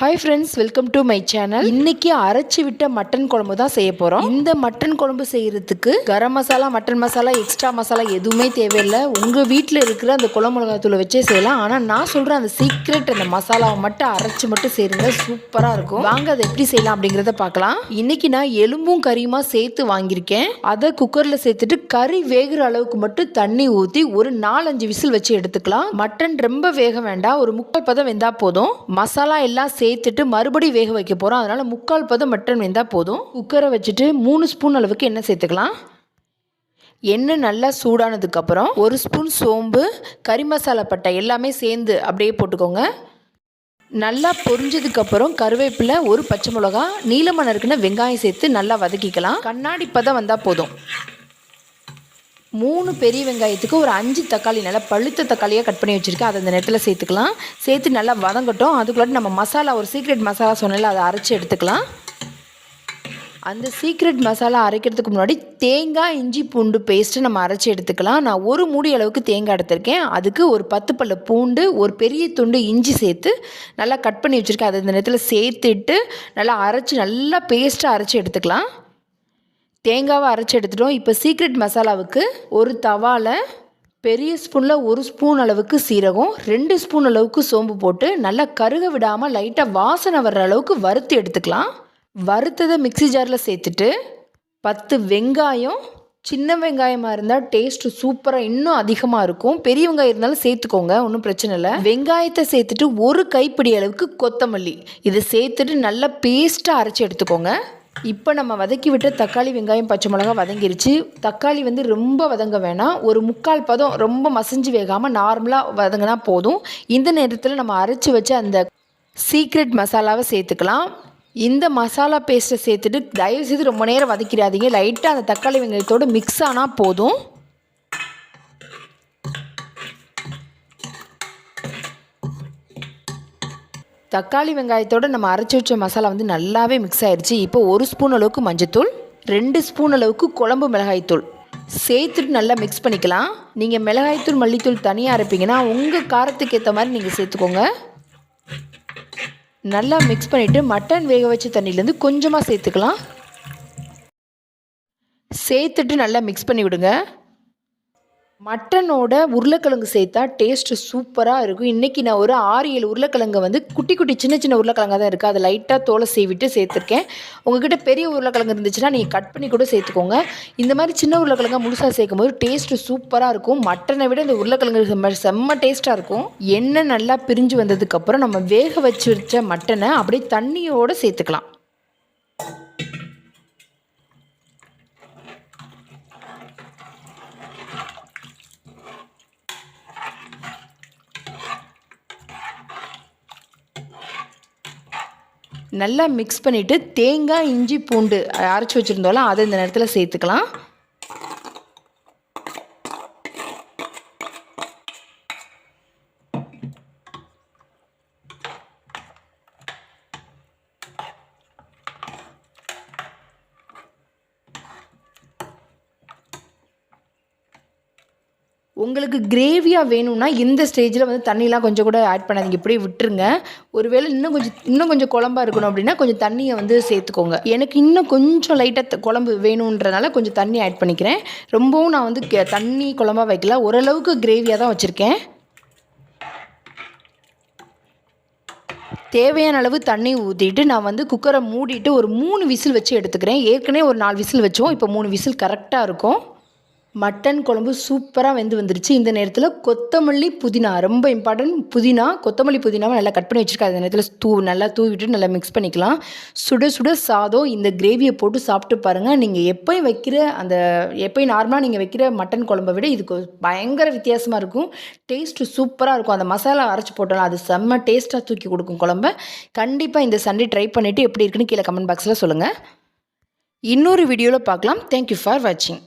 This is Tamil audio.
Hi friends welcome to my channel இன்னைக்கு அரைச்சி விட்ட மட்டன் குழம்பு தான் செய்ய போகிறோம் இந்த மட்டன் குழம்பு செய்யறதுக்கு கரம் மசாலா மட்டன் மசாலா எக்ஸ்ட்ரா மசாலா எதுவுமே தேவையில்லை. உங்கள் வீட்டில் இருக்கிற அந்த குழம்பு மிளகாத்தூளை வச்சே செய்யலாம். ஆனால் நான் சொல்கிறேன் அந்த சீக்ரெட் அந்த மசாலாவை மட்டும் அரைச்சி மட்டும் செய்யுங்க சூப்பராக இருக்கும். வாங்க அதை எப்படி செய்யலாம் அப்படிங்கிறத பார்க்கலாம். இன்னைக்கு நான் எலும்பும் கறியுமா சேர்த்து வாங்கியிருக்கேன். அதை குக்கரில் சேர்த்துட்டு கறி வேகிற அளவுக்கு மட்டும் தண்ணி ஊற்றி ஒரு நாலஞ்சு விசில் வச்சு எடுத்துக்கலாம். மட்டன் ரொம்ப வேக வேண்டாம். ஒரு முக்கால் பதம் வெந்தா போதும். மசாலா எல்லாம் சேர்த்துட்டு மறுபடியும் வேக வைக்க போகிறோம் அதனால் முக்கால் பதம் மட்டன் வெந்தால் போதும். குக்கரை வச்சுட்டு மூணு ஸ்பூன் அளவுக்கு எண்ணெய் சேர்த்துக்கலாம். எண்ணெய் நல்லா சூடானதுக்கப்புறம் ஒரு ஸ்பூன் சோம்பு கறி மசாலா பட்டை எல்லாமே சேர்ந்து அப்படியே போட்டுக்கோங்க. நல்லா பொரிஞ்சதுக்கப்புறம் கருவேப்பிலை ஒரு பச்சை மிளகா நீளமாக இருக்குன்னு வெங்காயம் சேர்த்து நல்லா வதக்கிக்கலாம். கண்ணாடி பதம் வந்தால் போதும். மூணு பெரிய வெங்காயத்துக்கு ஒரு அஞ்சு தக்காளி நல்லா பழுத்த தக்காளியாக கட் பண்ணி வச்சுருக்கேன். அதை அந்த நேரத்தில் சேர்த்துக்கலாம். சேர்த்து நல்லா வதங்கட்டும். அதுக்குள்ளாட்டி நம்ம மசாலா ஒரு சீக்ரெட் மசாலா சொன்னால அதை அரைச்சி எடுத்துக்கலாம். அந்த சீக்ரெட் மசாலா அரைக்கிறதுக்கு முன்னாடி தேங்காய் இஞ்சி பூண்டு பேஸ்ட்டு நம்ம அரைச்சி எடுத்துக்கலாம். நான் ஒரு மூடி அளவுக்கு தேங்காய் எடுத்திருக்கேன். அதுக்கு ஒரு பத்து பல்ல பூண்டு ஒரு பெரிய துண்டு இஞ்சி சேர்த்து நல்லா கட் பண்ணி வச்சுருக்கேன். அதை இந்த நேரத்தில் சேர்த்துட்டு நல்லா அரைச்சி நல்லா பேஸ்ட்டாக அரைச்சி எடுத்துக்கலாம். தேங்காவை அரைச்சி எடுத்துட்டோம். இப்போ சீக்ரெட் மசாலாவுக்கு ஒரு தவாவில் பெரிய ஸ்பூனில் ஒரு ஸ்பூன் அளவுக்கு சீரகம் ரெண்டு ஸ்பூன் அளவுக்கு சோம்பு போட்டு நல்லா கருக விடாமல் லைட்டாக வாசனை வர்ற அளவுக்கு வறுத்து எடுத்துக்கலாம். வறுத்ததை மிக்சி ஜாரில் சேர்த்துட்டு பத்து வெங்காயம் சின்ன வெங்காயமாக இருந்தால் டேஸ்ட்டு சூப்பராக இன்னும் அதிகமாக இருக்கும். பெரிய வெங்காயம் இருந்தாலும் சேர்த்துக்கோங்க ஒன்றும் பிரச்சனை இல்லை. வெங்காயத்தை சேர்த்துட்டு ஒரு கைப்பிடி அளவுக்கு கொத்தமல்லி. இதை சேர்த்துட்டு நல்லா பேஸ்ட்டாக அரைச்சி எடுத்துக்கோங்க. இப்போ நம்ம வதக்கி விட்ட தக்காளி வெங்காயம் பச்சை மிளகா வதங்கிருச்சு. தக்காளி வந்து ரொம்ப வதங்க வேணாம். ஒரு முக்கால் பதம் ரொம்ப மசிஞ்சு வேகாமல் நார்மலாக வதங்கினா போதும். இந்த நேரத்தில் நம்ம அரைச்சி வச்ச அந்த சீக்ரெட் மசாலாவை சேர்த்துக்கலாம். இந்த மசாலா பேஸ்ட்டை சேர்த்துட்டு தயவுசெய்து ரொம்ப நேரம் வதக்கிடாதீங்க. லைட்டாக அந்த தக்காளி வெங்காயத்தோடு மிக்ஸ் ஆனால் போதும். தக்காளி வெங்காயத்தோடு நம்ம அரைச்சி வச்ச மசாலா வந்து நல்லாவே மிக்ஸ் ஆயிடுச்சு இப்போ ஒரு ஸ்பூன் அளவுக்கு மஞ்சத்தூள் ரெண்டு ஸ்பூன் அளவுக்கு குழம்பு மிளகாய்த்தூள். சேர்த்துட்டு நல்லா மிக்ஸ் பண்ணிக்கலாம். நீங்கள் மிளகாய்த்தூள் மல்லித்தூள் தனியாக அரைப்பீங்கன்னா உங்கள் காரத்துக்கு ஏற்ற மாதிரி நீங்கள் சேர்த்துக்கோங்க. நல்லா மிக்ஸ் பண்ணிவிட்டு மட்டன் வேக வச்ச தண்ணியிலேருந்து கொஞ்சமாக சேர்த்துக்கலாம். சேர்த்துட்டு நல்லா மிக்ஸ் பண்ணி விடுங்க. மட்டனோட உருளைக்கிழங்கு சேர்த்தா டேஸ்ட்டு சூப்பராக இருக்கும். இன்றைக்கி நான் ஒரு ஆறு ஏழு உருளைக்கிழங்கு வந்து குட்டி குட்டி சின்ன சின்ன உருளைக்கிழங்காக தான் இருக்குது அதை லைட்டாக தோலை சீவிட்டு சேர்த்துருக்கேன். உங்ககிட்ட பெரிய உருளைக்கிழங்கு இருந்துச்சுன்னா நீங்கள் கட் பண்ணி கூட சேர்த்துக்கோங்க. இந்த மாதிரி சின்ன உருளைக்கிழங்கா முழுசாக சேர்க்கும் போது டேஸ்ட்டு சூப்பராக இருக்கும். மட்டனை விட இந்த உருளைக்கிழங்கு செம்ம செம்ம டேஸ்ட்டாக இருக்கும். எண்ணெய் நல்லா பிரிஞ்சு வந்ததுக்கப்புறம் நம்ம வேக வச்சு வச்ச மட்டனை அப்படியே தண்ணியோடு சேர்த்துக்கலாம். நல்லா மிக்ஸ் பண்ணிவிட்டு தேங்காய் இஞ்சி பூண்டு அரைச்சி வச்சுருந்தோம்ல அதை இந்த நேரத்தில் சேர்த்துக்கலாம். உங்களுக்கு கிரேவியாக வேணும்னா இந்த ஸ்டேஜில் வந்து தண்ணிலாம் கொஞ்சம் கூட ஆட் பண்ணாதீங்க. இப்படியே விட்டுருங்க. ஒருவேளை இன்னும் கொஞ்சம் இன்னும் கொஞ்சம் குழம்பாக இருக்கணும் அப்படின்னா கொஞ்சம் தண்ணியை வந்து சேர்த்துக்கோங்க. எனக்கு இன்னும் கொஞ்சம் லைட்டாக குழம்பு வேணுன்றனால கொஞ்சம் தண்ணி ஆட் பண்ணிக்கிறேன். ரொம்பவும் நான் வந்து கே- தண்ணி குழம்பா வைக்கல. ஓரளவுக்கு கிரேவியாக தான் வச்சுருக்கேன். தேவையான அளவு தண்ணி ஊற்றிட்டு நான் வந்து குக்கரை மூடிட்டு ஒரு மூணு விசில் வச்சு எடுத்துக்கிறேன். ஏற்கனவே ஒரு நாலு விசில் வச்சோம். இப்போ மூணு விசில் கரெக்டாக இருக்கும். மட்டன் குழம்பு சூப்பராக வெந்து வந்துருச்சு. இந்த நேரத்தில் கொத்தமல்லி புதினா ரொம்ப இம்பார்ட்டன்ட் புதினா கொத்தமல்லி புதினாவை நல்லா கட் பண்ணி வச்சுருக்கேன் அந்த நேரத்தில் தூ நல்லா தூவிட்டு நல்லா மிக்ஸ் பண்ணிக்கலாம். சுட சுட சாதம் இந்த கிரேவியை போட்டு சாப்பிட்டு பாருங்கள் நீங்கள் எப்போயும் வைக்கிற அந்த எப்போயும் நார்மலாக நீங்கள் வைக்கிற மட்டன் குழம்பை விட இதுக்கு பயங்கர வித்தியாசமாக இருக்கும். டேஸ்ட்டு சூப்பராக இருக்கும். அந்த மசாலா அரைச்சி போட்டோம்னா அது செம்ம டேஸ்ட்டாக தூக்கி கொடுக்கும் குழம்ப. கண்டிப்பாக இந்த சண்டே ட்ரை பண்ணிவிட்டு எப்படி இருக்குன்னு கீழே கமெண்ட் பாக்ஸில் சொல்லுங்கள் இன்னொரு வீடியோவில் பார்க்கலாம். தேங்க்யூ ஃபார் வாட்சிங்